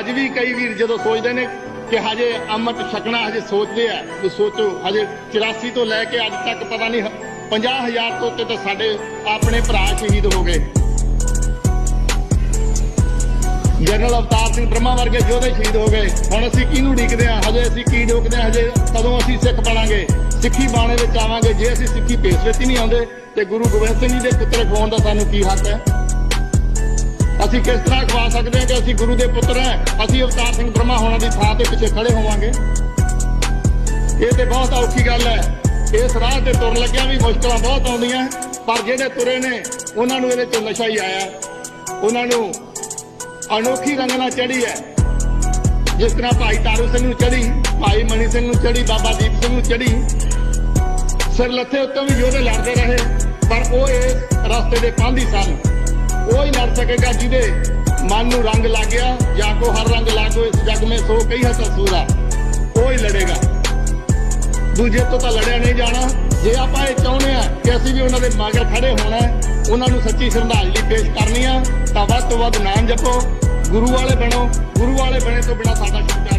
ਅੱਜ ਵੀ ਕਈ ਵੀਰ ਜਦੋਂ ਸੋਚਦੇ ਨੇ ਕਿ ਹਜੇ ਅੰਮ੍ਰਿਤ ਛਕਣਾ ਹਜੇ ਸੋਚਦੇ ਆ, ਵੀ ਸੋਚੋ, ਹਜੇ 84 ਤੋਂ ਲੈ ਕੇ ਅੱਜ ਤੱਕ ਪਤਾ ਨਹੀਂ 50000 ਤੋਂ ਉੱਤੇ ਤਾਂ ਸਾਡੇ ਆਪਣੇ ਭਰਾ ਸ਼ਹੀਦ ਹੋ ਗਏ। ਜਨਰਲ ਅਵਤਾਰ ਸਿੰਘ ਬ੍ਰਹਮਾ ਵਰਗੇ ਯੋਧੇ ਸ਼ਹੀਦ ਹੋ ਗਏ। ਹੁਣ ਅਸੀਂ ਕਿਹਨੂੰ ਢੀਕਦੇ ਆ ਹਜੇ ਅਸੀਂ ਕੀ ਢੋਕਦੇ ਆ ਹਜੇ ਕਦੋਂ ਅਸੀਂ ਸਿੱਖ ਬਣਾਂਗੇ? ਸਿੱਖੀ ਬਾਣੇ ਵਿੱਚ ਆਵਾਂਗੇ। ਜੇ ਅਸੀਂ ਸਿੱਖੀ ਭੇਸ ਵਿੱਚ ਹੀ ਨਹੀਂ ਆਉਂਦੇ, ਤੇ ਗੁਰੂ ਗੋਬਿੰਦ ਸਿੰਘ ਜੀ ਦੇ ਪੁੱਤਰ ਖਵਾਉਣ ਦਾ ਸਾਨੂੰ ਕੀ ਹੱਕ ਹੈ? ਅਸੀਂ ਕਿਸ ਤਰ੍ਹਾਂ ਖਵਾ ਸਕਦੇ ਹਾਂ ਕਿ ਅਸੀਂ ਗੁਰੂ ਦੇ ਪੁੱਤਰ ਹਾਂ? ਅਸੀਂ ਅਵਤਾਰ ਸਿੰਘ ਬ੍ਰਹਮਾ ਹੋਣਾ ਦੀ ਥਾਂ ਤੇ ਪਿੱਛੇ ਖੜੇ ਹੋਵਾਂਗੇ। ਇਹ ਤੇ ਬਹੁਤ ਔਖੀ ਗੱਲ ਹੈ। ਇਸ ਰਾਹ ਤੇ ਤੁਰਨ ਲੱਗਿਆ ਵੀ ਮੁਸ਼ਕਲਾਂ ਬਹੁਤ ਆਉਂਦੀਆਂ। ਪਰ ਜਿਹੜੇ ਤੁਰੇ ਨੇ, ਉਹਨਾਂ ਨੂੰ ਇਹਦੇ ਚ ਨਸ਼ਾ ਹੀ ਆਇਆ। ਉਹਨਾਂ ਨੂੰ ਅਨੋਖੀ ਰੰਗਨਾ ਚੜੀ ਹੈ। ਜਿਸ ਤਰ੍ਹਾਂ ਭਾਈ ਤਾਰੂ ਸਿੰਘ ਨੂੰ ਚੜੀ ਭਾਈ ਮਣੀ ਸਿੰਘ ਨੂੰ ਚੜੀ ਬਾਬਾ ਦੀਪ ਸਿੰਘ ਨੂੰ ਚੜੀ ਸਿਰ ਲੱਥੇ ਉੱਤੇ ਵੀ ਯੋਧੇ ਲੜਦੇ ਰਹੇ। ਪਰ ਉਹ ਇਸ ਰਸਤੇ ਦੇ ਪਾਂਧੀ ਸਨ। ਸਕੇਗਾ ਜਿਹਦੇ ਮਨ ਨੂੰ ਰੰਗ ਲੱਗ ਗਿਆ ਜਾਂ ਕੋ ਹਰ ਰੰਗ ਲਾਗੋ ਇਸ ਜਗ ਮੇ ਸੋ ਕਈ ਹੱਥ ਸੂਰਾ ਉਹ ਹੀ ਲੜੇਗਾ। ਦੂਜੇ ਤੋਂ ਤਾਂ ਲੜਿਆ ਨਹੀਂ ਜਾਣਾ। ਜੇ ਆਪਾਂ ਇਹ ਚਾਹੁੰਦੇ ਆ ਕਿ ਅਸੀਂ ਵੀ ਉਹਨਾਂ ਦੇ ਮਗਰ ਖੜੇ ਹੋਣਾ ਉਹਨਾਂ ਨੂੰ ਸੱਚੀ ਸ਼ਰਧਾਂਜਲੀ ਪੇਸ਼ ਕਰਨੀ ਆ, ਤਾਂ ਵੱਧ ਤੋਂ ਵੱਧ ਨਾਮ ਜਪੋ। ਗੁਰੂ ਵਾਲੇ ਬਣੋ, ਗੁਰੂ ਵਾਲੇ ਬਣੇ ਤੋਂ ਬਿਨਾ ਸਾਡਾ ਸੰਚਾਰ